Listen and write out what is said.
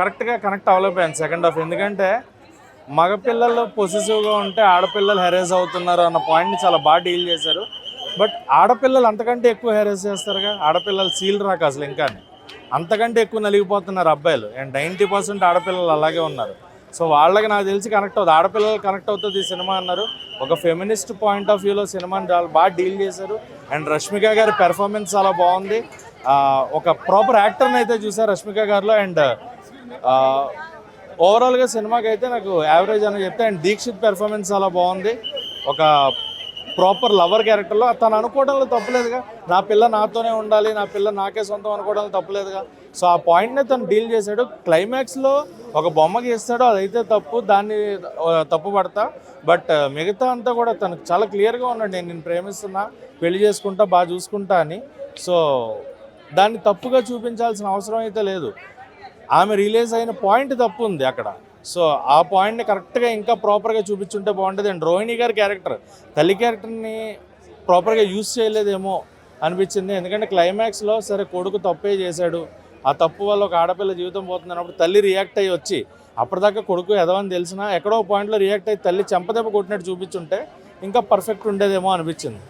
కరెక్ట్గా connect అవ్వలేకపోయాను second half ఎందుకంటే మగపిల్లలు పొసిసివ్గా ఉంటే ఆడపిల్లలు హెరేజ్ అవుతున్నారు అన్న పాయింట్ని చాలా బాగా డీల్ చేశారు. బట్ ఆడపిల్లలు అంతకంటే ఎక్కువ హెరేజ్ చేస్తారుగా? ఆడపిల్లలు సీల్ రాక అసలు ఇంకా. అంతకంటే ఎక్కువ నలిగిపోతున్నారు అబ్బాయిలు. అండ్ నైంటీ పర్సెంట్ ఆడపిల్లలు అలాగే ఉన్నారు. సో వాళ్ళకి నాకు తెలిసి కనెక్ట్ అవుతుంది. ఆడపిల్లలు కనెక్ట్ అవుతుంది ఈ సినిమా అన్నారు. ఒక ఫెమినిస్ట్ పాయింట్ ఆఫ్ వ్యూలో సినిమాని చాలా బాగా డీల్ చేశారు. అండ్ రష్మిక గారి పెర్ఫార్మెన్స్ చాలా బాగుంది. ఒక ప్రాపర్ యాక్టర్ని అయితే చూసారు రష్మిక గారిలో. అండ్ ఓవరాల్గా సినిమాకి అయితే నాకు యావరేజ్ అని చెప్తే అండ్ దీక్షిత్ పెర్ఫార్మెన్స్ చాలా బాగుంది. ఒక ప్రాపర్ లవర్ క్యారెక్టర్లో తను అనుకోవడంలో తప్పులేదుగా. నా పిల్ల నాతోనే ఉండాలి నా పిల్ల నాకే సొంతం అనుకోవడంలో తప్పులేదుగా. సో ఆ పాయింట్ని తను డీల్ చేశాడు. క్లైమాక్స్లో ఒక బొమ్మ గీస్తాడు అదైతే తప్పు. దాన్ని తప్పు పడతా. బట్ మిగతా అంతా కూడా తనకు చాలా క్లియర్గా ఉన్నాడు. నేను నేను ప్రేమిస్తున్నా పెళ్ళి చేసుకుంటా బాగా చూసుకుంటా అని. సో దాన్ని తప్పుగా చూపించాల్సిన అవసరం అయితే లేదు. ఆమె రిలీజ్ అయిన పాయింట్ తప్పు ఉంది అక్కడ. సో ఆ పాయింట్ని కరెక్ట్గా ఇంకా ప్రాపర్గా చూపించుంటే బాగుంటుంది. అండ్ రోహిణి గారి క్యారెక్టర్ తల్లి క్యారెక్టర్ని ప్రాపర్గా యూజ్ చేయలేదేమో అనిపించింది. ఎందుకంటే క్లైమాక్స్లో సరే కొడుకు తప్పే చేశాడు. ఆ తప్పు వల్ల ఒక ఆడపిల్ల జీవితం పోతుంది అన్నప్పుడు తల్లి రియాక్ట్ అయ్యి వచ్చి అప్పటిదాకా కొడుకు ఎదవని తెలిసినా ఎక్కడో పాయింట్లో రియాక్ట్ అయ్యి తల్లి చెంపదెబ్బ కొట్టినట్టు చూపించుంటే ఇంకా పర్ఫెక్ట్ ఉండేదేమో అనిపించింది.